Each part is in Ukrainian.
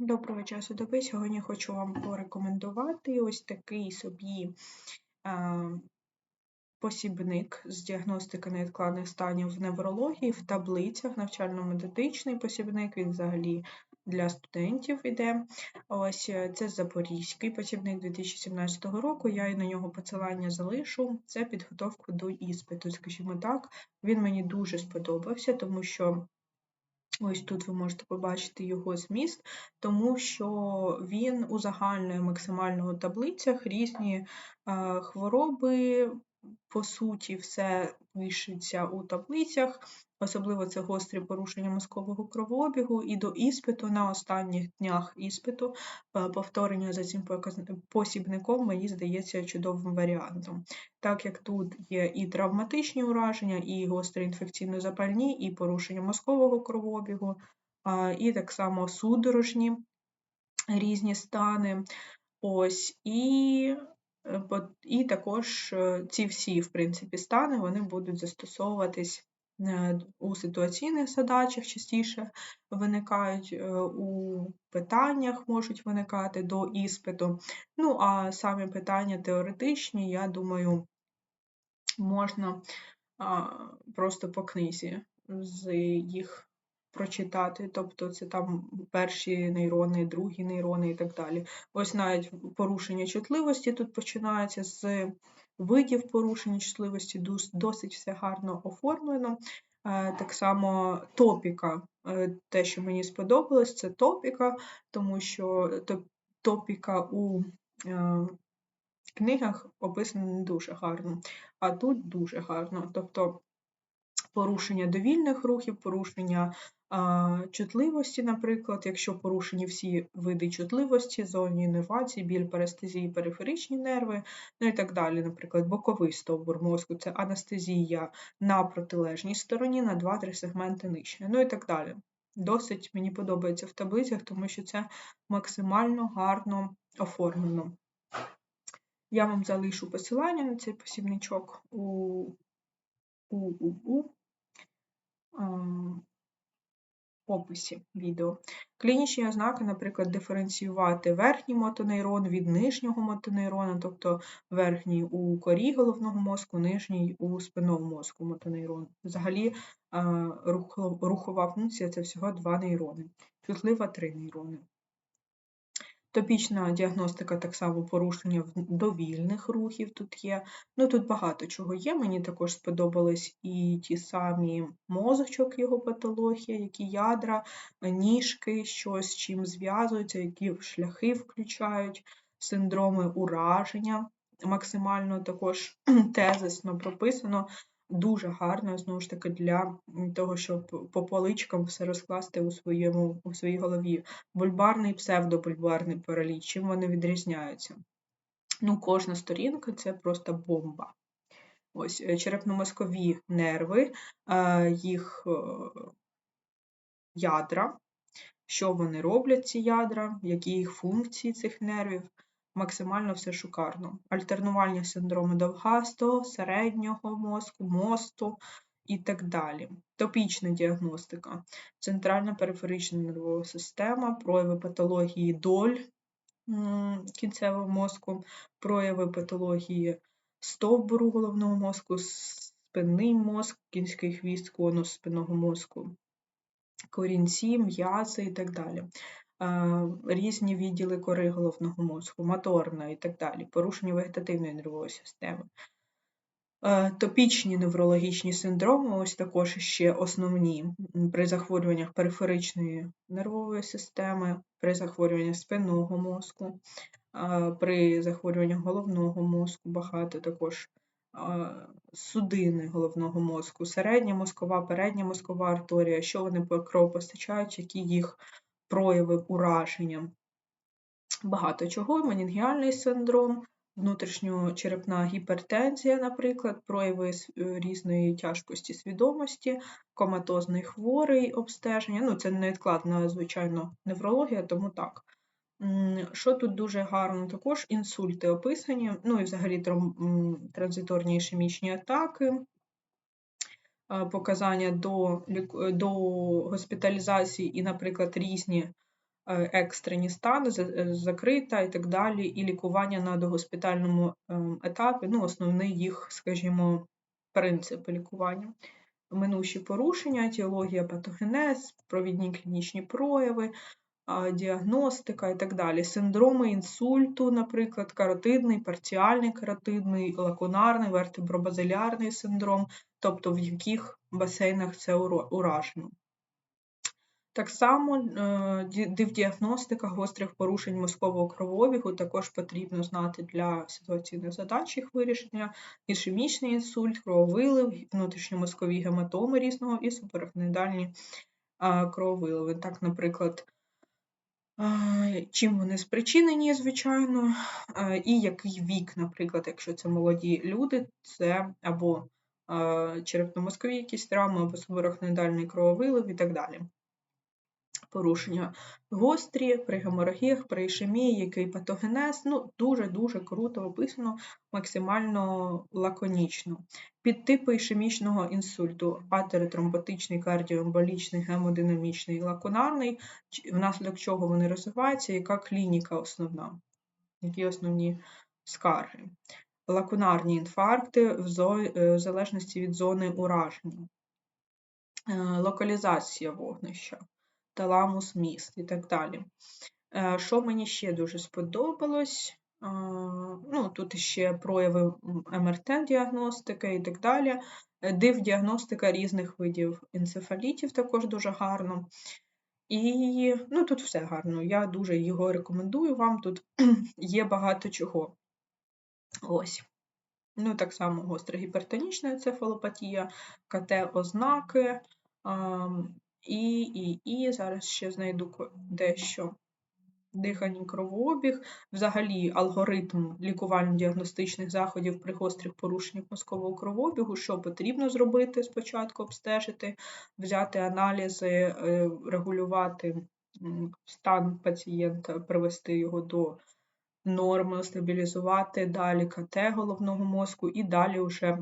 Доброго часу доби. Сьогодні хочу вам порекомендувати ось такий собі посібник з діагностики невідкладних станів в неврології в таблицях, навчально-методичний посібник, він взагалі для студентів іде. Ось е, це Запорізький посібник 2017 року. Я і на нього посилання залишу. Це підготовка до іспиту, скажімо так. Він мені дуже сподобався, тому що. Ось тут ви можете побачити його зміст, тому що він узагальнює максимально у таблицях різні е, хвороби, по суті, все пишеться у таблицях, особливо це гострі порушення мозкового кровообігу, і до іспиту на останніх днях іспиту е, повторення за цим посібником, мені здається, чудовим варіантом. Так як тут є і травматичні ураження, і гострі інфекційно-запальні, і порушення мозкового кровообігу, і так само судорожні різні стани. Ось, і і також е, ці всі, в принципі, стани вони будуть застосовуватись е, у ситуаційних задачах, частіше виникають у питаннях, можуть виникати до іспиту. Ну, а самі питання теоретичні, я думаю, можна просто по книзі з їх прочитати, тобто це там перші нейрони, другі нейрони і так далі. Ось навіть порушення чутливості тут починається з видів порушення чутливості, досить все гарно оформлено. Е, так само топіка, е, те, що мені сподобалось, це топіка, тому що топіка у е, книгах описана не дуже гарно, а тут дуже гарно. Тобто порушення довільних рухів, порушення чутливості, наприклад, якщо порушені всі види чутливості, зоні інервації, біль парестезії, периферичні нерви, ну і так далі, наприклад, боковий стовбур мозку це анестезія на протилежній стороні на 2-3 сегменти нижче, ну і так далі. Досить мені подобається в таблицях, тому що це максимально гарно оформлено. Я вам залишу посилання на цей посібничок у, у, у, у описі відео. Клінічні ознаки, наприклад, диференціювати верхній мотонейрон від нижнього мотонейрона, тобто верхній у корі головного мозку, нижній у спинному мозку мотонейрон. Взагалі рухова функція це всього два нейрони, чутлива три нейрони. Топічна діагностика так само порушення довільних рухів тут є. Ну тут багато чого є. Мені також сподобались і ті самі мозочок, його патологія, які ядра, ніжки, що з чим зв'язуються, які шляхи включають, синдроми ураження. Максимально також тезисно прописано дуже гарно, знову ж таки, для того, щоб по поличкам все розкласти у своєму, у своїй голові. Бульбарний псевдобульбарний параліч, чим вони відрізняються? Ну, Кожна сторінка це просто бомба. Ось е, черепно-мозкові нерви, е, їх е, ядра, що вони роблять, ці ядра, які їх функції цих нервів, максимально все шукарно. Альтернувальні синдроми довгастого, середнього мозку, мосту і так далі. Топічна діагностика, центральна периферична нервова система, прояви патології доль кінцевого мозку, прояви патології стовбуру головного мозку, спинний мозк, кінський хвіст, конус спинного мозку, корінці, м'язи і так далі різні відділи кори головного мозку, моторна і так далі, порушення вегетативної нервової системи. Топічні неврологічні синдроми, ось також ще основні при захворюваннях периферичної нервової системи, при захворюваннях спинного мозку, при захворюваннях головного мозку, багато також судини головного мозку, середня мозкова, передня мозкова артерія, що вони по кров постачають, які їх прояви ураження. Багато чого, менінгіальний синдром, внутрішньочерепна гіпертензія, наприклад, прояви е, різної тяжкості свідомості, коматозний хворий обстеження. Ну, це невідкладна, звичайно, неврологія, тому так. Що тут дуже гарно, також інсульти описані, ну і взагалі транзиторні ішемічні атаки, показання до до госпіталізації і, наприклад, різні е, екстрені стани, е, закрита і так далі, і лікування на догоспітальному етапі, ну, основний їх, скажімо, принцип лікування. Минуші порушення, етіологія, патогенез, провідні клінічні прояви, діагностика і так далі. Синдроми інсульту, наприклад, каротидний, парціальний каротидний, лакунарний, вертебробазилярний синдром, тобто в яких басейнах це уражено. Так само е, ді- дивдіагностика гострих порушень мозкового кровообігу також потрібно знати для ситуаційних задач їх вирішення, ішемічний інсульт, крововилив, внутрішньомозкові гематоми різного і суперагноїдальні а, крововиливи. Так, наприклад, чим вони спричинені, звичайно, і який вік, наприклад, якщо це молоді люди, це або черепно-мозкові якісь травми, або суперагноїдальний крововилив і так далі порушення гострі, при геморагіях, при ішемії, який патогенез. Ну, дуже-дуже круто описано, максимально лаконічно. Підтипи ішемічного інсульту: атеротромботичний, кардіоемболічний, гемодинамічний, лакунарний, ч- внаслідок чого вони розвиваються, яка клініка основна, які основні скарги. Лакунарні інфаркти в е, залежності від зони ураження. Е, Локалізація вогнища таламус міст і так далі. Е, Що мені ще дуже сподобалось? Е, Ну, тут ще прояви МРТ-діагностики і так далі. Е, Див-діагностика різних видів енцефалітів також дуже гарно. І ну, тут все гарно. Я дуже його рекомендую вам. Тут є багато чого. Ось. Ну, так само гостра гіпертонічна енцефалопатія, КТ-ознаки. І, і, і зараз ще знайду дещо. Дихання, кровообіг, взагалі алгоритм лікувально-діагностичних заходів при гострих порушеннях мозкового кровообігу, що потрібно зробити спочатку, обстежити, взяти аналізи, е, регулювати стан пацієнта, привести його до норми, стабілізувати, далі КТ головного мозку і далі вже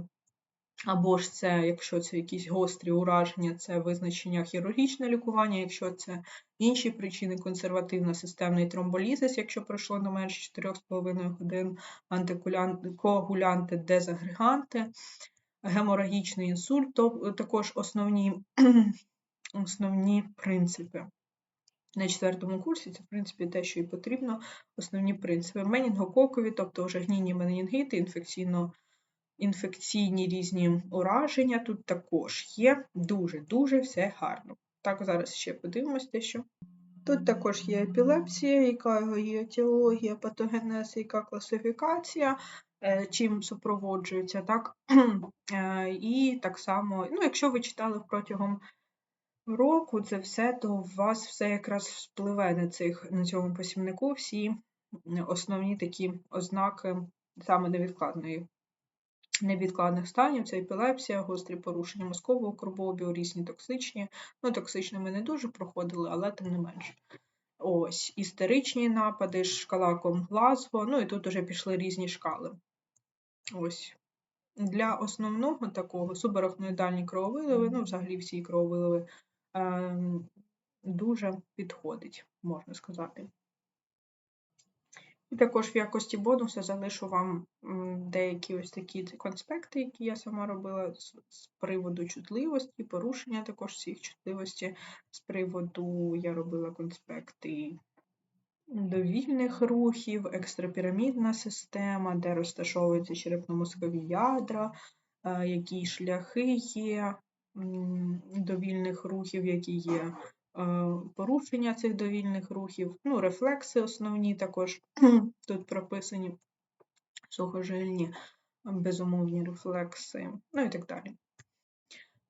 або ж це, якщо це якісь гострі ураження, це визначення хірургічне лікування, якщо це інші причини, консервативна системний тромболізис, якщо пройшло не менше 4,5 годин, антикоагулянти, дезагреганти, геморагічний інсульт, то також основні, основні принципи. На четвертому курсі це, в принципі, те, що і потрібно, основні принципи. Менінгококові, тобто вже гнійні менінгіти, інфекційно інфекційні різні ураження тут також є. Дуже-дуже все гарно. Так, зараз ще подивимось дещо. Тут також є епілепсія, яка є етіологія, патогенез, яка класифікація, е, чим супроводжується, так? Е, І так само, ну, якщо ви читали протягом року це все, то у вас все якраз впливе на, цих, на цьому посівнику всі основні такі ознаки саме невідкладної невідкладних станів це епілепсія, гострі порушення мозкового кровообігу, різні токсичні. Ну, токсичні ми не дуже проходили, але тим не менше. Ось, істеричні напади, шкала Комглазго, ну і тут вже пішли різні шкали. Ось. Для основного такого субарахноїдальні крововиливи, ну, взагалі всі крововиливи, ем, дуже підходить, можна сказати. І також в якості бонуса залишу вам деякі ось такі конспекти, які я сама робила з, приводу чутливості, порушення також всіх чутливості. З приводу я робила конспекти довільних рухів, екстрапірамідна система, де розташовуються черепно-мозкові ядра, е, які шляхи є довільних рухів, які є порушення цих довільних рухів, ну, рефлекси основні також тут прописані, сухожильні, безумовні рефлекси, ну і так далі.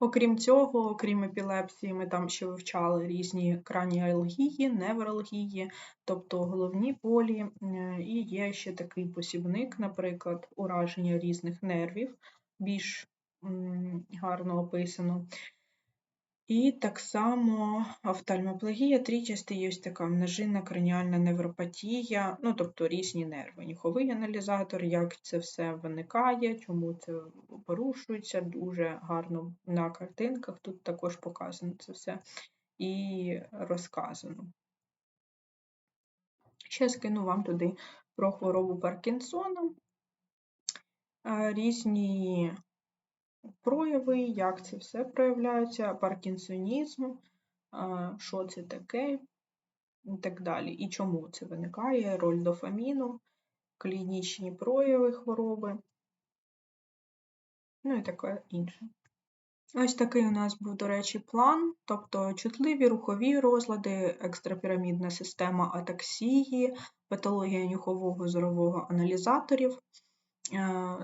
Окрім цього, окрім епілепсії, ми там ще вивчали різні краніалгії, невралгії, тобто головні болі, е, і є ще такий посібник, наприклад, ураження різних нервів, більш гарно описано. І так само офтальмоплегія трічасти є ось така множинна краніальна невропатія, ну тобто різні нерви, нюховий аналізатор, як це все виникає, чому це порушується, дуже гарно на картинках. Тут також показано це все і розказано. Ще скину вам туди про хворобу Паркінсона, різні прояви, як це все проявляється, паркінсонізм, що це таке, і так далі. І чому це виникає, роль дофаміну, клінічні прояви хвороби, ну і таке інше. Ось такий у нас був, до речі, план, тобто чутливі рухові розлади, екстрапірамідна система атаксії, патологія нюхового зорового аналізаторів,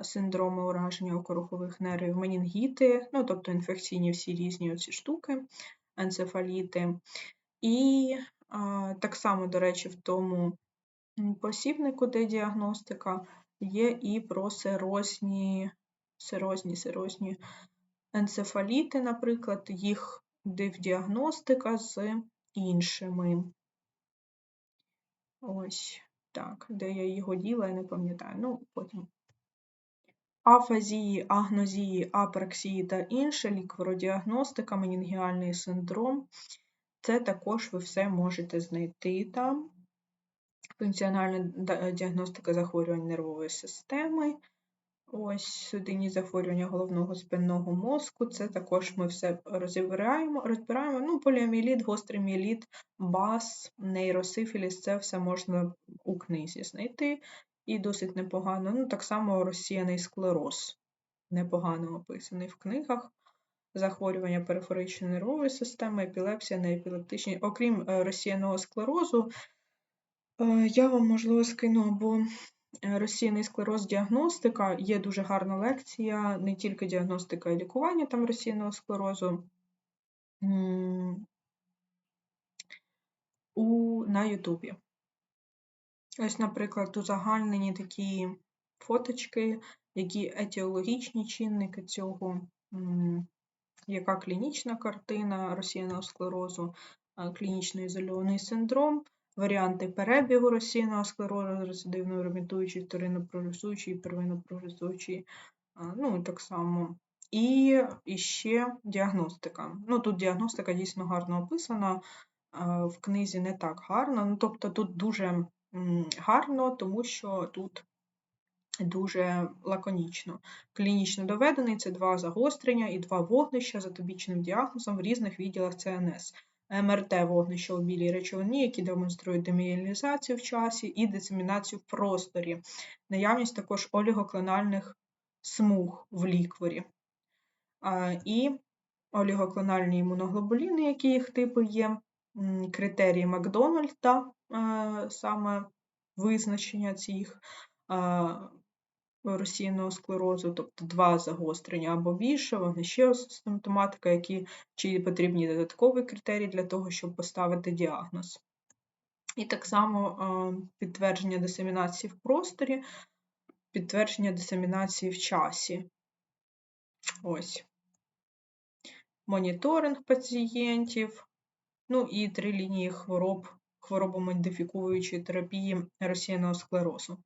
синдроми ураження окорухових нервів, менінгіти, ну, тобто інфекційні всі різні оці штуки, енцефаліти. І так само, до речі, в тому посібнику, де діагностика, є і про серозні, серозні, серозні енцефаліти, наприклад, їх дивдіагностика з іншими. Ось так, де я його діла, я не пам'ятаю. Ну, потім. Афазії, агнозії, апраксії та інше, ліквородіагностика, менінгіальний синдром. Це також ви все можете знайти там. Функціональна діагностика захворювань нервової системи. Ось судинні захворювання головного спинного мозку. Це також ми все розбираємо. розбираємо. Ну, поліоміеліт, гострий міеліт, бас, нейросифіліс це все можна у книзі знайти. І досить непогано. Ну, так само розсіяний склероз. Непогано описаний в книгах. Захворювання периферичної нервової системи, епілепсія, неепілептичні. Окрім е, розсіяного склерозу, е, я вам, можливо, скину або Е, розсіяний склероз діагностика. Є дуже гарна лекція, не тільки діагностика і лікування там розсіяного склерозу. У, На Ютубі. Ось, наприклад, узагальнені такі фоточки, які етіологічні чинники цього, яка клінічна картина розсіяного склерозу, клінічно ізольований синдром, варіанти перебігу розсіяного склерозу, рецидивно ремітуючий, вторинно-прогресуючий, первинно-прогресуючий, ну так само. І, і ще діагностика. Ну, Тут діагностика дійсно гарно описана, в книзі не так гарно. Ну, Тобто тут дуже гарно, тому що тут дуже лаконічно. Клінічно доведений це два загострення і два вогнища за тобічним діагнозом в різних відділах ЦНС. МРТ вогнища у білій речовині, які демонструють деміелізацію в часі і дисемінацію в просторі, наявність також олігоклональних смуг в лікворі. І олігоклональні імуноглобуліни, які їх типи є, критерії Макдональда, саме визначення цих розсіяного склерозу, тобто два загострення або більше, вони ще симптоматика, які чи потрібні додаткові критерії для того, щоб поставити діагноз. І так само підтвердження дисемінації в просторі, підтвердження дисемінації в часі. Ось. Моніторинг пацієнтів, ну і три лінії хвороб, хворобомодифікуючої терапії розсіяного склерозу.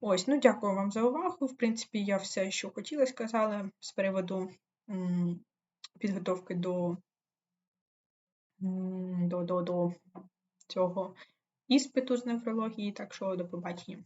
Ось, ну дякую вам за увагу. В принципі, я все, що хотіла сказала з приводу підготовки до, до, до, до цього іспиту з неврології, так що до побачення.